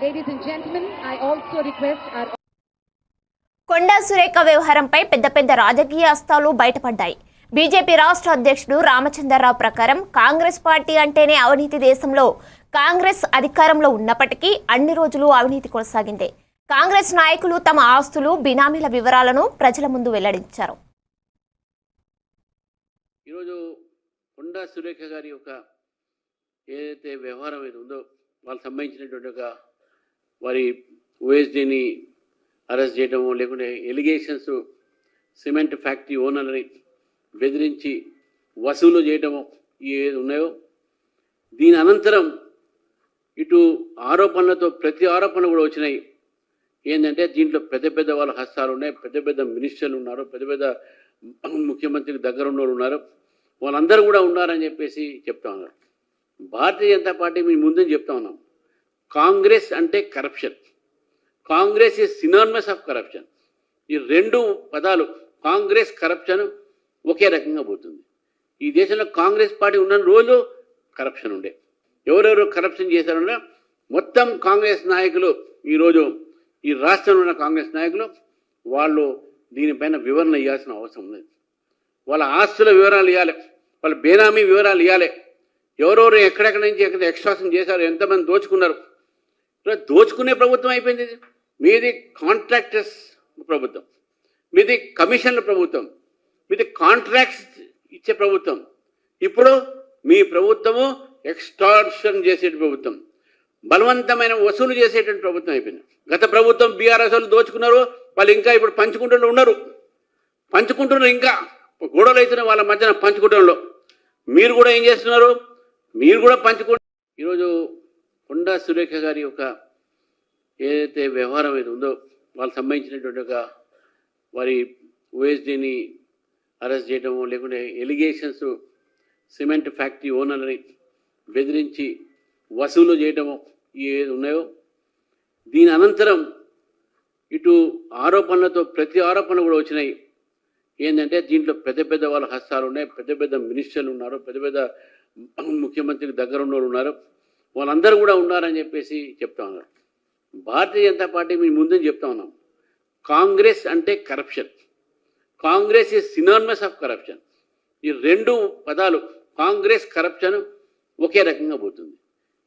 Ladies and gentlemen, I also request our Konda Surekha వ్యవహారంపై పెద్ద పెద్ద రాజకీయ అస్తాలు బయటపడ్డాయి. బీజేపీ రాష్ట్ర అధ్యక్షుడు రామచంద్రరావు ప్రకారం కాంగ్రెస్ పార్టీ అంటేనే అవినీతి దేశంలో కాంగ్రెస్ అధికారంలో ఉన్నప్పటికీ అన్ని రోజులు అవినీతి కొనసాగింది. కాంగ్రెస్ నాయకులు తమ ఆస్తులు బినామీల వివరాలను ప్రజల ముందు వెల్లడించారు. ఈరోజు కొండా సురేఖ గారి యొక్క ఏదైతే వ్యవహారం ఏది ఉందో వాళ్ళకి సంబంధించినటువంటి ఒక వారి ఓఎస్డీని అరెస్ట్ చేయడము లేకుంటే ఎలిగేషన్స్ సిమెంట్ ఫ్యాక్టరీ ఓనర్ని బెదిరించి వసూలు చేయడము ఏది ఉన్నాయో దీని అనంతరం ఇటు ఆరోపణలతో ప్రతి ఆరోపణ కూడా వచ్చినాయి. ఏంటంటే దీంట్లో పెద్ద పెద్ద వాళ్ళ హస్తాలు ఉన్నాయి పెద్ద పెద్ద మినిస్టర్లు ఉన్నారు పెద్ద పెద్ద ముఖ్యమంత్రికి దగ్గర ఉన్న వాళ్ళు ఉన్నారు. వాళ్ళందరూ కూడా ఉన్నారని చెప్పేసి చెప్తా ఉన్నారు. భారతీయ జనతా పార్టీ మీ ముందే చెప్తా ఉన్నాం. కాంగ్రెస్ అంటే corruption Congress is synonymous of corruption ఈ రెండు పదాలు కాంగ్రెస్ కరప్షన్ ఒకే రకంగా పోతుంది. ఈ దేశంలో కాంగ్రెస్ పార్టీ ఉన్న రోజు కరప్షన్ ఉండే. ఎవరెవరు కరప్షన్ చేశారన్నా మొత్తం కాంగ్రెస్ నాయకులు ఈరోజు ఈ రాష్ట్రంలో ఉన్న కాంగ్రెస్ నాయకులు వాళ్ళు దీనిపైన వివరణ ఇవ్వాల్సిన అవసరం ఉంది వాళ్ళ ఆస్తుల వివరాలు ఇవ్వాలి. వాళ్ళ బేనామీ వివరాలు ఇవ్వాలి. ఎవరెవరు ఎక్కడెక్కడి నుంచి ఎక్కడ ఎక్స్ట్రాక్షన్ చేశారు ఎంతమంది దోచుకున్నారు దోచుకునే ప్రభుత్వం అయిపోయింది మీది కాంట్రాక్టర్స్ ప్రభుత్వం. మీది కమిషన్ల ప్రభుత్వం. మీది కాంట్రాక్ట్స్ ఇచ్చే ప్రభుత్వం. ఇప్పుడు మీ ప్రభుత్వము ఎక్స్టార్షన్ చేసే ప్రభుత్వం. బలవంతమైన వసూలు చేసేటువంటి ప్రభుత్వం అయిపోయింది. గత ప్రభుత్వం బీఆర్ఎస్ వాళ్ళు దోచుకున్నారు. వాళ్ళు ఇంకా ఇప్పుడు పంచుకుంటూ ఉన్నారు. పంచుకుంటున్నారు ఇంకా. గొడవలు అవుతున్నాయి వాళ్ళ మధ్యన పంచుకుంటంలో మీరు కూడా ఏం చేస్తున్నారు? మీరు కూడా పంచుకుంటారు ఈరోజు కొండా సురేఖ గారి యొక్క ఏదైతే వ్యవహారం అయితే ఉందో వాళ్ళకి సంబంధించినటువంటి ఒక వారి ఓఎస్డీని అరెస్ట్ చేయడము లేకుంటే ఎలిగేషన్స్ సిమెంట్ ఫ్యాక్టరీ ఓనర్ని బెదిరించి వసూలు చేయడము ఏది ఉన్నాయో దీని అనంతరం ఇటు ఆరోపణలతో ప్రతి ఆరోపణ కూడా వచ్చినాయి. ఏంటంటే దీంట్లో పెద్ద పెద్ద వాళ్ళ హస్తాలు ఉన్నాయి పెద్ద పెద్ద మినిస్టర్లు ఉన్నారు పెద్ద పెద్ద ముఖ్యమంత్రికి దగ్గర ఉన్న వాళ్ళు ఉన్నారు. వాళ్ళందరూ కూడా ఉన్నారని చెప్పేసి చెప్తా ఉన్నారు. భారతీయ జనతా పార్టీ మేము ముందే చెప్తా ఉన్నాం. కాంగ్రెస్ అంటే corruption. Congress is synonymous of corruption ఈ రెండు పదాలు కాంగ్రెస్ కరప్షన్ ఒకే రకంగా పోతుంది.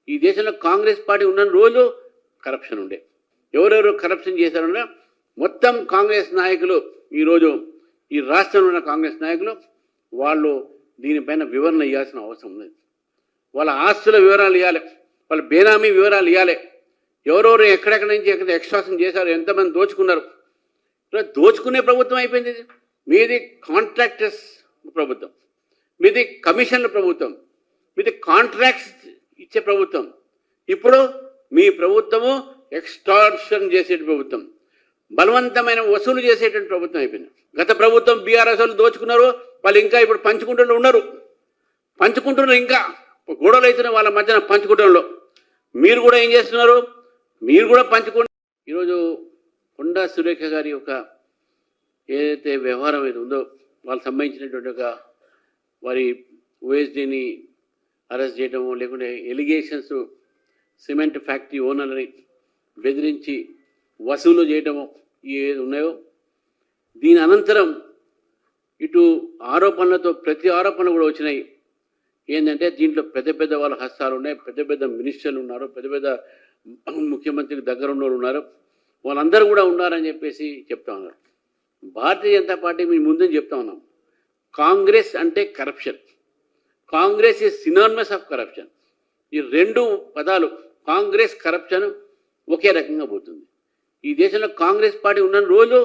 ఈ దేశంలో కాంగ్రెస్ పార్టీ ఉన్న రోజు కరప్షన్ ఉండే. ఎవరెవరు కరప్షన్ చేశారన్నా మొత్తం కాంగ్రెస్ నాయకులు ఈరోజు ఈ రాష్ట్రంలో ఉన్న కాంగ్రెస్ నాయకులు వాళ్ళు దీనిపైన వివరణ ఇవ్వాల్సిన అవసరం ఉంది వాళ్ళ ఆస్తుల వివరాలు ఇవ్వాలి. వాళ్ళు బేనామీ వివరాలు ఇవ్వాలి ఎవరెవరు ఎక్కడెక్కడి నుంచి ఎక్కడ ఎక్స్ట్రాక్షన్ చేశారు ఎంతమంది దోచుకున్నారు? ఇలా దోచుకునే ప్రభుత్వం అయిపోయింది మీది కాంట్రాక్టర్స్ ప్రభుత్వం మీది కమిషన్ల ప్రభుత్వం మీది కాంట్రాక్ట్స్ ఇచ్చే ప్రభుత్వం. ఇప్పుడు మీ ప్రభుత్వము ఎక్స్టార్షన్ చేసే ప్రభుత్వం బలవంతమైన వసూలు చేసేటువంటి ప్రభుత్వం అయిపోయింది. గత ప్రభుత్వం బీఆర్ఎస్ వాళ్ళు దోచుకున్నారు వాళ్ళు ఇంకా ఇప్పుడు పంచుకుంటూ ఉన్నారు. పంచుకుంటున్నారు ఇంకా గొడవలు అవుతున్నాయి వాళ్ళ మధ్యన పంచుకుంటంలో మీరు కూడా ఏం చేస్తున్నారు? మీరు కూడా పంచుకోండి. ఈరోజు కొండా సురేఖ గారి యొక్క ఏదైతే వ్యవహారం ఏది ఉందో వాళ్ళకి సంబంధించినటువంటి ఒక వారి ఓఎస్డీని అరెస్ట్ చేయడము లేకుంటే ఎలిగేషన్స్ సిమెంట్ ఫ్యాక్టరీ ఓనర్ని బెదిరించి వసూలు చేయడము ఏది ఉన్నాయో దీని అనంతరం ఇటు ఆరోపణలతో ప్రతి ఆరోపణలు కూడా వచ్చినాయి. ఏంటంటే దీంట్లో పెద్ద పెద్ద వాళ్ళ హస్తాలు ఉన్నాయి పెద్ద పెద్ద మినిస్టర్లు ఉన్నారు పెద్ద పెద్ద ముఖ్యమంత్రికి దగ్గర ఉన్న వాళ్ళు ఉన్నారు. వాళ్ళందరూ కూడా ఉన్నారని చెప్పేసి చెప్తా ఉన్నారు. భారతీయ జనతా పార్టీ మీ ముందే చెప్తా ఉన్నాం. కాంగ్రెస్ అంటే corruption. Congress is synonymous of corruption ఈ రెండు పదాలు కాంగ్రెస్ కరప్షన్ ఒకే రకంగా పోతుంది. ఈ దేశంలో కాంగ్రెస్ పార్టీ ఉన్న రోజు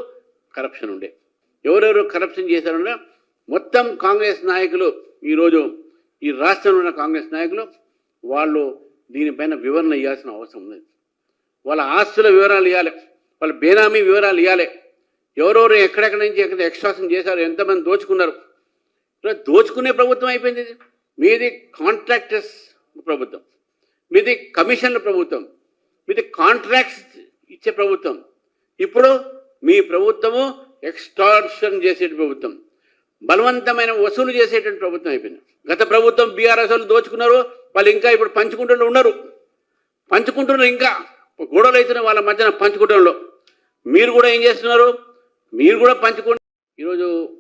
కరప్షన్ ఉండే. ఎవరెవరు కరప్షన్ చేశారన్నా మొత్తం కాంగ్రెస్ నాయకులు ఈరోజు ఈ రాష్ట్రంలో ఉన్న కాంగ్రెస్ నాయకులు వాళ్ళు దీనిపైన వివరణ ఇవ్వాల్సిన అవసరం ఉంది వాళ్ళ ఆస్తుల వివరాలు ఇవ్వాలి వాళ్ళ బేనామీ వివరాలు ఇవ్వాలి ఎవరెవరు ఎక్కడెక్కడ నుంచి ఎక్కడ ఎక్స్ట్రాక్షన్ చేశారు ఎంతమంది దోచుకున్నారు? ఇలా దోచుకునే ప్రభుత్వం అయిపోయింది మీది కాంట్రాక్టర్స్ ప్రభుత్వం. మీది కమిషన్ల ప్రభుత్వం. మీది కాంట్రాక్ట్స్ ఇచ్చే ప్రభుత్వం. ఇప్పుడు మీ ప్రభుత్వము ఎక్స్ట్రాక్షన్ చేసే ప్రభుత్వం. బలవంతమైన వసూలు చేసేటువంటి ప్రభుత్వం అయిపోయింది. గత ప్రభుత్వం బీఆర్ఎస్ వాళ్ళు దోచుకున్నారు వాళ్ళు ఇంకా ఇప్పుడు పంచుకుంటూ ఉన్నారు. పంచుకుంటున్నారు ఇంకా. గొడవలు అవుతున్నాయి వాళ్ళ మధ్యన పంచుకుంటంలో మీరు కూడా ఏం చేస్తున్నారు? మీరు కూడా పంచుకోండి. ఈరోజు